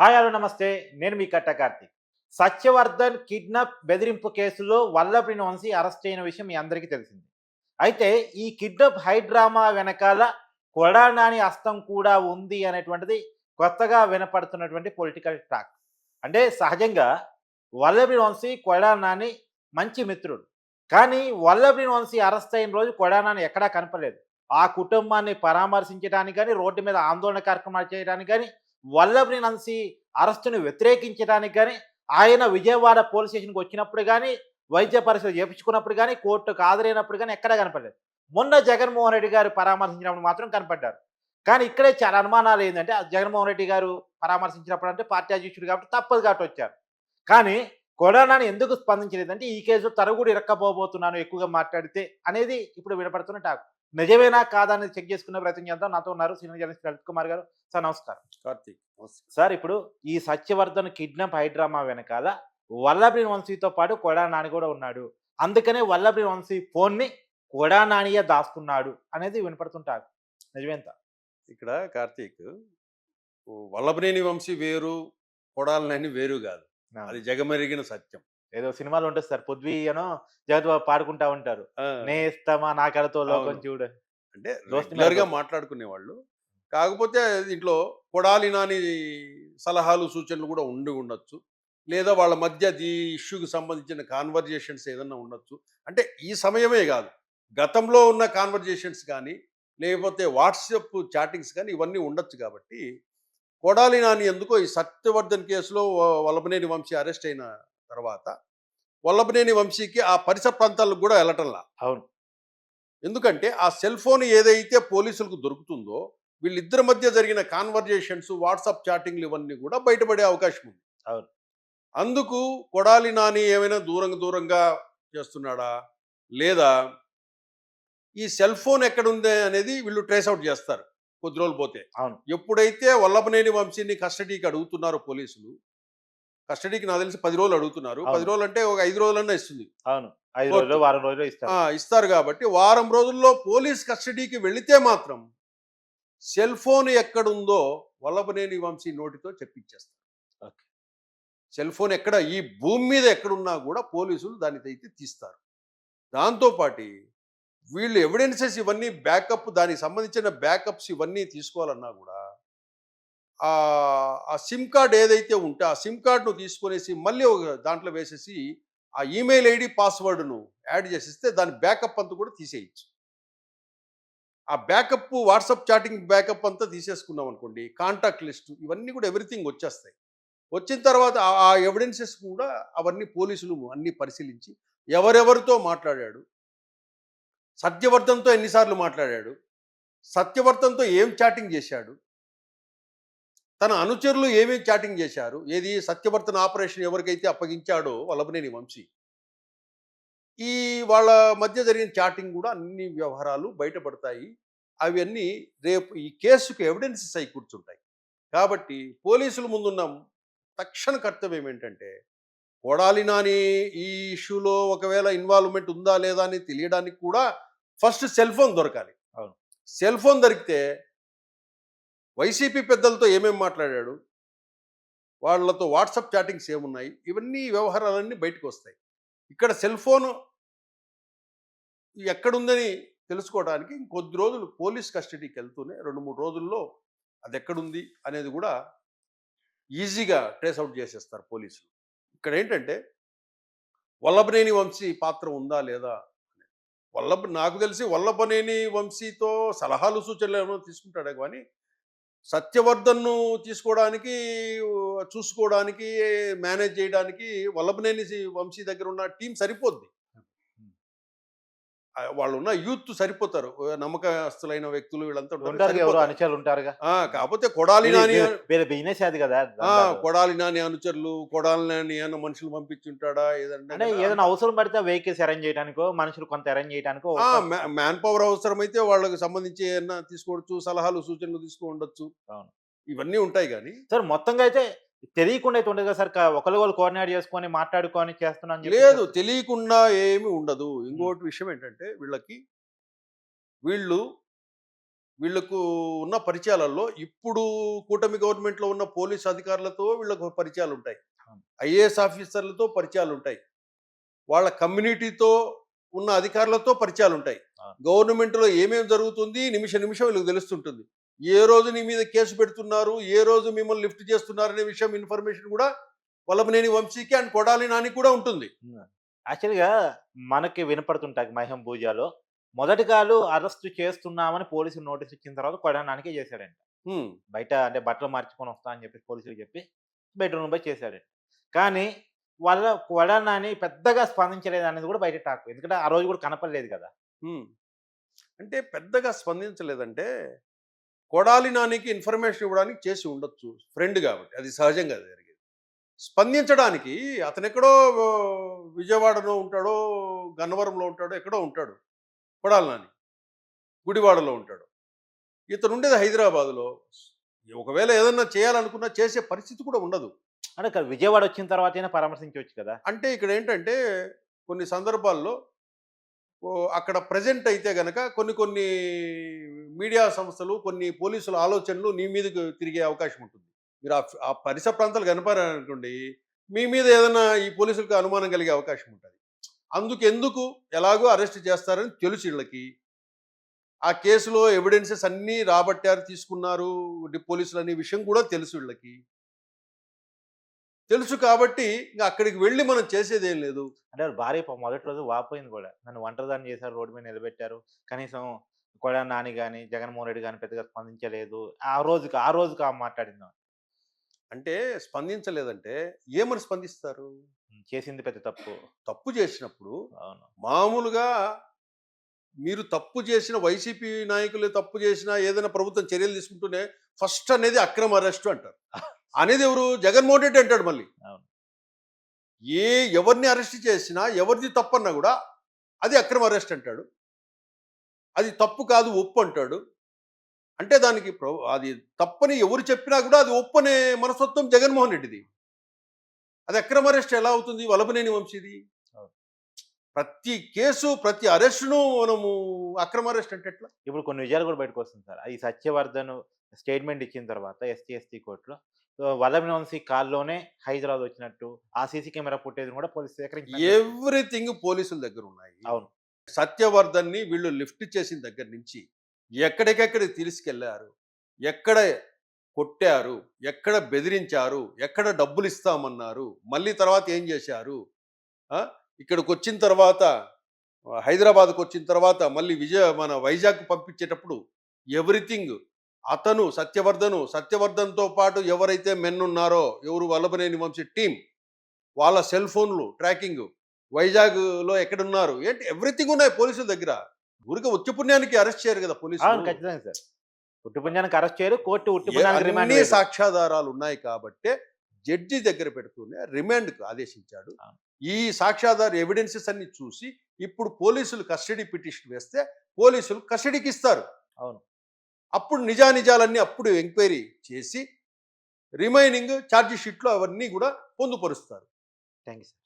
Hi hello నమస్తే. నేను మీ కట్ట కార్తిక్. సత్యవర్ధన్ కిడ్నాప్ బెదిరింపు కేసులో వల్లభ్రిని వంశీ అరెస్ట్ అయిన విషయం మీ అందరికీ తెలిసింది. అయితే ఈ కిడ్నాప్ హైడ్రామా వెనకాల కొడానాని అస్తం కూడా ఉంది అనేటువంటిది కొత్తగా వినపడుతున్నటువంటి పొలిటికల్ టాక్. అంటే సహజంగా వల్లభ్రిని వంశీ కొడానాని మంచి మిత్రుడు. కానీ వల్లభ్రిని వంశీ అరెస్ట్ అయిన రోజు కొడానాని ఎక్కడా కనపలేదు ఆ కుటుంబాన్ని పరామర్శించడానికి కానీ రోడ్డు మీద ఆందోళన కార్యక్రమాలు చేయడానికి కానీ వల్లభ్ని నంసి అరెస్టును వ్యతిరేకించడానికి కానీ ఆయన విజయవాడ పోలీస్ స్టేషన్కి వచ్చినప్పుడు కానీ వైద్య పరిస్థితి చేపించుకున్నప్పుడు కానీ కోర్టుకు హాజరైనప్పుడు కానీ ఎక్కడా కనపడలేదు. మొన్న జగన్మోహన్ రెడ్డి గారు పరామర్శించినప్పుడు మాత్రం కనపడ్డారు. కానీ ఇక్కడే చాలా అనుమానాలు ఏంటంటే ఆ జగన్మోహన్ రెడ్డి గారు పరామర్శించినప్పుడు అంటే పార్టీ అధ్యక్షుడు కాబట్టి తప్పదు కాబట్టి వచ్చారు. కానీ కొడానాని ఎందుకు స్పందించలేదంటే ఈ కేసు తరుగుడు ఇరక్కబోబోతున్నాను ఎక్కువగా మాట్లాడితే అనేది ఇప్పుడు వినపడుతున్న టాక్. నిజమేనా కాదా అనేది చెక్ చేసుకునే ప్రయత్నం చేద్దాం. నాతో ఉన్నారు సీనియర్ జర్నలిస్ట్ లలిత్ కుమార్ గారు. సార్ నమస్కారం. కార్తీక్ సార్ ఇప్పుడు ఈ సత్యవర్ధన్ కిడ్నాప్ హైడ్రామా వెనకాల వల్లభ్రి వంశీతో పాటు కొడా నాని కూడా ఉన్నాడు. అందుకనే వల్లభ్రి వంశీ ఫోన్ని కొడా నానియే దాస్తున్నాడు అనేది వినపడుతుంటారు నిజమేంత? ఇక్కడ కార్తీక్ వల్లభనేని వంశీ వేరు కొడాలని వేరు కాదు. అది జగమెరిగిన సత్యం. ఏదో సినిమాలు ఉంటుంది సార్ పొద్వి అనో జగత్ బాబు పాడుకుంటా ఉంటారు. నేస్తమా నా కళతో లోకం. చూడు. అంటే రెగ్యులర్గా మేరకు. మాట్లాడుకునేవాళ్ళు. కాకపోతే దీంట్లో కొడాలి నాని సలహాలు సూచనలు కూడా ఉండి ఉండొచ్చు. లేదా వాళ్ళ మధ్య ఈ ఇష్యూకి సంబంధించిన కాన్వర్జేషన్స్ ఏదన్నా ఉండొచ్చు. అంటే ఈ సమయమే కాదు. గతంలో ఉన్న కాన్వర్జేషన్స్ కానీ లేకపోతే వాట్సాప్ చాటింగ్స్ కానీ ఇవన్నీ ఉండొచ్చు కాబట్టి కొడాలి నాని ఎందుకో ఈ సత్యవర్ధన్ కేసులో వల్లభనేని వంశీ అరెస్ట్ అయిన తర్వాత వల్లభనేని వంశీకి ఆ పరిసర ప్రాంతాలకు కూడా వెళ్ళటంలా? అవును. ఎందుకంటే ఆ సెల్ ఫోన్ ఏదైతే పోలీసులకు దొరుకుతుందో వీళ్ళిద్దరి మధ్య జరిగిన కాన్వర్జేషన్స్ వాట్సాప్ చాటింగ్లు ఇవన్నీ కూడా బయటపడే అవకాశం ఉంది. అవును. అందుకు కొడాలి నాని ఏమైనా దూరంగా దూరంగా చేస్తున్నాడా? లేదా ఈ సెల్ ఫోన్ ఎక్కడుంది అనేది వీళ్ళు ట్రేస్ అవుట్ చేస్తారు. కొద్ది రోజులు పోతే అవును. ఎప్పుడైతే వల్లభనేని వంశీని కస్టడీకి అడుగుతున్నారో పోలీసులు కస్టడీకి నాకు తెలిసి పది రోజులు అడుగుతున్నారు పది. రోజులు అంటే ఒక ఐదు రోజులన్నా ఇస్తుంది అవును ఐదు. రోజులు వారం రోజులు ఇస్తారు ఇస్తారు కాబట్టి వారం రోజుల్లో పోలీస్ కస్టడీకి వెళితే మాత్రం సెల్ ఫోన్ ఎక్కడుందో వల్లభనేని వంశీ నోటితో చెప్పించేస్తారు. సెల్ ఫోన్ ఎక్కడ ఈ భూమి మీద ఎక్కడున్నా కూడా పోలీసులు దాన్ని అయితే తీస్తారు దాంతోపాటు వీళ్ళు ఎవిడెన్సెస్ ఇవన్నీ బ్యాకప్ దానికి సంబంధించిన బ్యాకప్స్ ఇవన్నీ తీసుకోవాలన్నా కూడా ఆ సిమ్ కార్డ్ ఏదైతే ఉంటే ఆ సిమ్ కార్డును తీసుకునేసి మళ్ళీ ఒక దాంట్లో వేసేసి ఆ ఈమెయిల్ ఐడి పాస్వర్డ్ను యాడ్ చేసిస్తే దాని బ్యాకప్ అంతా కూడా తీసేయచ్చు. ఆ బ్యాకప్ వాట్సాప్ చాటింగ్ బ్యాకప్ అంతా తీసేసుకున్నాం అనుకోండి కాంటాక్ట్ లిస్ట్ ఇవన్నీ కూడా ఎవ్రీథింగ్ వచ్చేస్తాయి. వచ్చిన తర్వాత ఆ- ఎవిడెన్సెస్ కూడా అవన్నీ పోలీసులు అన్నీ పరిశీలించి ఎవరెవరితో మాట్లాడాడు సత్యవర్ధన్తో ఎన్నిసార్లు మాట్లాడాడు? సత్యవర్ధన్తో ఏం చాటింగ్ చేశాడు? తన అనుచరులు ఏమేమి చాటింగ్ చేశారు? ఏది సత్యవర్ధన్ ఆపరేషన్ ఎవరికైతే అప్పగించాడో వల్లభనేని వంశీ. ఈ వాళ్ళ మధ్య జరిగిన చాటింగ్ కూడా అన్ని వ్యవహారాలు బయటపడతాయి. అవన్నీ రేపు ఈ కేసుకు ఎవిడెన్సెస్ అయి కూర్చుంటాయి. కాబట్టి పోలీసుల ముందున్న తక్షణ కర్తవ్యం ఏంటంటే కొడాలి నాని ఈ ఇష్యూలో ఒకవేళ ఇన్వాల్వ్మెంట్ ఉందా లేదా అని తెలియడానికి కూడా ఫస్ట్ సెల్ ఫోన్ దొరకాలి. అవును. సెల్ ఫోన్ దొరికితే వైసీపీ పెద్దలతో ఏమేమి మాట్లాడాడు? వాళ్ళతో వాట్సాప్ చాటింగ్స్ ఏమున్నాయి? ఇవన్నీ వ్యవహారాలన్నీ బయటకు వస్తాయి. ఇక్కడ సెల్ ఫోన్ ఎక్కడుందని తెలుసుకోవడానికి కొద్ది రోజులు పోలీస్ కస్టడీకి వెళ్తూనే రెండు మూడు రోజుల్లో అది ఎక్కడుంది అనేది కూడా ఈజీగా ట్రేస్ అవుట్ చేసేస్తారు పోలీసులు. ఇక్కడ ఏంటంటే వల్లభనేని వంశీ పాత్ర ఉందా లేదా? వల్లభ నాకు తెలిసి వల్లభనేని వంశీతో సలహాలు సూచనలు ఏమైనా తీసుకుంటాడే కానీ సత్యవర్ధన్ను తీసుకోవడానికి చూసుకోవడానికి మేనేజ్ చేయడానికి వల్లభనేని వంశీ దగ్గర ఉన్న టీం సరిపోద్ది. వాళ్ళు ఉన్న యూత్ సరిపోతారు. నమ్మకస్తులైన వ్యక్తులు వీళ్ళంతా. అనుచరులు ఉంటారుగా? కాకపోతే కొడాలి నాని బిజినెస్ అది కదా కొడాలి నాని అనుచరులు కొడాలి నాని అన్న మనుషులు పంపించుంటాడా ఏదంటే ఏదైనా అవసరం పడితే వెహికల్స్ అరేంజ్ చేయడానికో మనుషులు కొంత అరేంజ్ చేయడానికో మ్యాన్ పవర్ అవసరమైతే వాళ్ళకి సంబంధించి ఏమన్నా తీసుకోవచ్చు సలహాలు సూచనలు తీసుకోండొచ్చు అవును. ఇవన్నీ ఉంటాయి కానీ. సార్ మొత్తంగా అయితే తెలియకుండా అయితే ఉండదు కదా సార్ ఒకరు వాళ్ళు కోఆర్డినేట్ చేసుకొని మాట్లాడుకొని చేస్తున్నాను లేదు తెలియకుండా ఏమీ ఉండదు. ఇంకోటి విషయం ఏంటంటే వీళ్ళకి వీళ్ళు వీళ్ళకు ఉన్న పరిచయాలలో ఇప్పుడు కూటమి గవర్నమెంట్లో ఉన్న పోలీస్ అధికారులతో వీళ్ళకు పరిచయాలు ఉంటాయి. ఐఏఎస్ ఆఫీసర్లతో పరిచయాలు ఉంటాయి. వాళ్ళ కమ్యూనిటీతో ఉన్న అధికారులతో పరిచయాలు ఉంటాయి. గవర్నమెంట్లో ఏమేమి జరుగుతుంది నిమిష నిమిషం వీళ్ళకి తెలుస్తుంటుంది. ఏ రోజు నీ మీద కేసు పెడుతున్నారు ఏ రోజు మిమ్మల్ని లిఫ్ట్ చేస్తున్నారు అనే విషయం ఇన్ఫర్మేషన్ కూడా వల్లభనేని వంశీకి అండ్ కొడాలి నాని కూడా ఉంటుంది. యాక్చువల్గా మనకి వినపడుతుంటాయి మహం పూజలో మొదటి కాలు అరెస్ట్ చేస్తున్నామని పోలీసులు నోటీస్ ఇచ్చిన తర్వాత కొడనానికే చేశాడంట. బయట అంటే బట్టలు మార్చుకొని వస్తా అని చెప్పి పోలీసులు చెప్పి బెడ్రూమ్ పోయి చేశాడంట. కానీ వాళ్ళ కొడనాని పెద్దగా స్పందించలేదు అనేది కూడా బయట టాక్. ఎందుకంటే ఆ రోజు కూడా కనపడలేదు కదా. అంటే పెద్దగా స్పందించలేదంటే కొడాలి నానికి ఇన్ఫర్మేషన్ ఇవ్వడానికి చేసి ఉండొచ్చు. ఫ్రెండ్ కాబట్టి అది సహజంగా జరిగేది. స్పందించడానికి అతను ఎక్కడో విజయవాడలో ఉంటాడో గన్నవరంలో ఉంటాడో ఎక్కడో ఉంటాడు కొడాలి నాని గుడివాడలో ఉంటాడు. ఇతను ఉండేది హైదరాబాద్లో. ఒకవేళ ఏదన్నా చేయాలనుకున్నా చేసే పరిస్థితి కూడా ఉండదు. అంటే ఇక్కడ విజయవాడ వచ్చిన తర్వాత అయినా పరామర్శించవచ్చు కదా? అంటే ఇక్కడ ఏంటంటే కొన్ని సందర్భాల్లో అక్కడ ప్రజెంట్ అయితే గనక కొన్ని కొన్ని మీడియా సంస్థలు కొన్ని పోలీసుల ఆలోచనలు నీ మీదకు తిరిగే అవకాశం ఉంటుంది. మీరు ఆ పరిసర ప్రాంతాలు కనపడారనుకోండి మీ మీద ఏదైనా ఈ పోలీసులకు అనుమానం కలిగే అవకాశం ఉంటుంది. అందుకు ఎందుకు ఎలాగో అరెస్ట్ చేస్తారని తెలుసు వీళ్ళకి. ఆ కేసులో ఎవిడెన్సెస్ అన్నీ రాబట్టారు తీసుకున్నారు పోలీసులు అనే విషయం కూడా తెలుసు వీళ్ళకి. తెలుసు కాబట్టి ఇంకా అక్కడికి వెళ్ళి మనం చేసేది ఏం లేదు. అంటే భార్య మొదటి రోజు వాపోయింది కూడా. నన్ను ఒంటరిదాన్ని చేశారు రోడ్డు మీద నిలబెట్టారు. కనీసం కొడా నాని కానీ జగన్మోహన్ రెడ్డి కానీ పెద్దగా స్పందించలేదు. ఆ రోజుకి ఆ రోజుకి ఆ మాట్లాడింది. అంటే స్పందించలేదంటే ఏమని స్పందిస్తారు? చేసింది పెద్ద తప్పు. తప్పు చేసినప్పుడు అవును. మామూలుగా మీరు తప్పు చేసిన వైసీపీ నాయకులు తప్పు చేసినా ఏదైనా ప్రభుత్వం చర్యలు తీసుకుంటూనే ఫస్ట్ అనేది అక్రమ అరెస్ట్ అంటారు. అనేది ఎవరు? జగన్మోహన్ రెడ్డి అంటాడు మళ్ళీ. అవును. ఏ ఎవరిని అరెస్ట్ చేసినా ఎవరిది తప్పన్నా కూడా అది అక్రమ అరెస్ట్ అంటాడు. అది తప్పు కాదు ఒప్పు అంటాడు. అంటే దానికి అది తప్పని ఎవరు చెప్పినా కూడా అది ఒప్పనే మనస్తత్వం జగన్మోహన్ రెడ్డిది. అది అక్రమ అరెస్ట్ ఎలా అవుతుంది? వలభనేని వంశీది. ప్రతి కేసు ప్రతి అరెస్టును మనము అక్రమ అరెస్ట్ అంటే ఎట్లా? ఇప్పుడు కొన్ని విజయాలు కూడా బయటకు వస్తుంది సార్. ఈ సత్యవర్ధన్ స్టేట్మెంట్ ఇచ్చిన తర్వాత ఎస్టీ ఎస్టీ కోర్టులో వల్లభని వంశీ కాల్లోనే హైదరాబాద్ వచ్చినట్టు ఆ సీసీ కెమెరా ఫుటేజ్ కూడా పోలీసు సేకరించి ఎవ్రీథింగ్ పోలీసుల దగ్గర ఉన్నాయి. అవును. సత్యవర్ధన్ని వీళ్ళు లిఫ్ట్ చేసిన దగ్గర నుంచి ఎక్కడికెక్కడ తీసుకెళ్ళారు? ఎక్కడ కొట్టారు? ఎక్కడ బెదిరించారు? ఎక్కడ డబ్బులు ఇస్తామన్నారు మళ్ళీ తర్వాత ఏం చేశారు? ఇక్కడికి వచ్చిన తర్వాత హైదరాబాద్కు వచ్చిన తర్వాత మళ్ళీ విజయ మన వైజాగ్ పంపించేటప్పుడు ఎవ్రీథింగ్ అతను సత్యవర్ధను సత్యవర్ధన్తో పాటు ఎవరైతే మెన్ ఉన్నారో ఎవరు వల్లభనేని వంశీ టీం వాళ్ళ సెల్ ఫోన్లు ట్రాకింగ్ వైజాగ్లో ఎక్కడున్నారు? ఏంటి? ఎవ్రీథింగ్ ఉన్నాయి పోలీసుల దగ్గర. ఊరికే ఉత్తి పుణ్యానికి అరెస్ట్ చేయరు కదా పోలీసులు. ఖచ్చితంగా సార్. ఉట్టి పుణ్యానికి అరెస్ట్ చేయరు. కోర్టు ఉట్టి సాక్ష్యాధారాలు ఉన్నాయి కాబట్టి జడ్జి దగ్గర పెడుతూనే రిమాండ్కు ఆదేశించాడు. ఈ సాక్ష్యాధార ఎవిడెన్సెస్ అన్ని చూసి ఇప్పుడు పోలీసులు కస్టడీ పిటిషన్ వేస్తే పోలీసులు కస్టడీకి ఇస్తారు. అవును. అప్పుడు నిజానిజాలన్నీ అప్పుడు ఎంక్వైరీ చేసి రిమైనింగ్ ఛార్జీ షీట్లో అవన్నీ కూడా పొందుపరుస్తారు. Thank you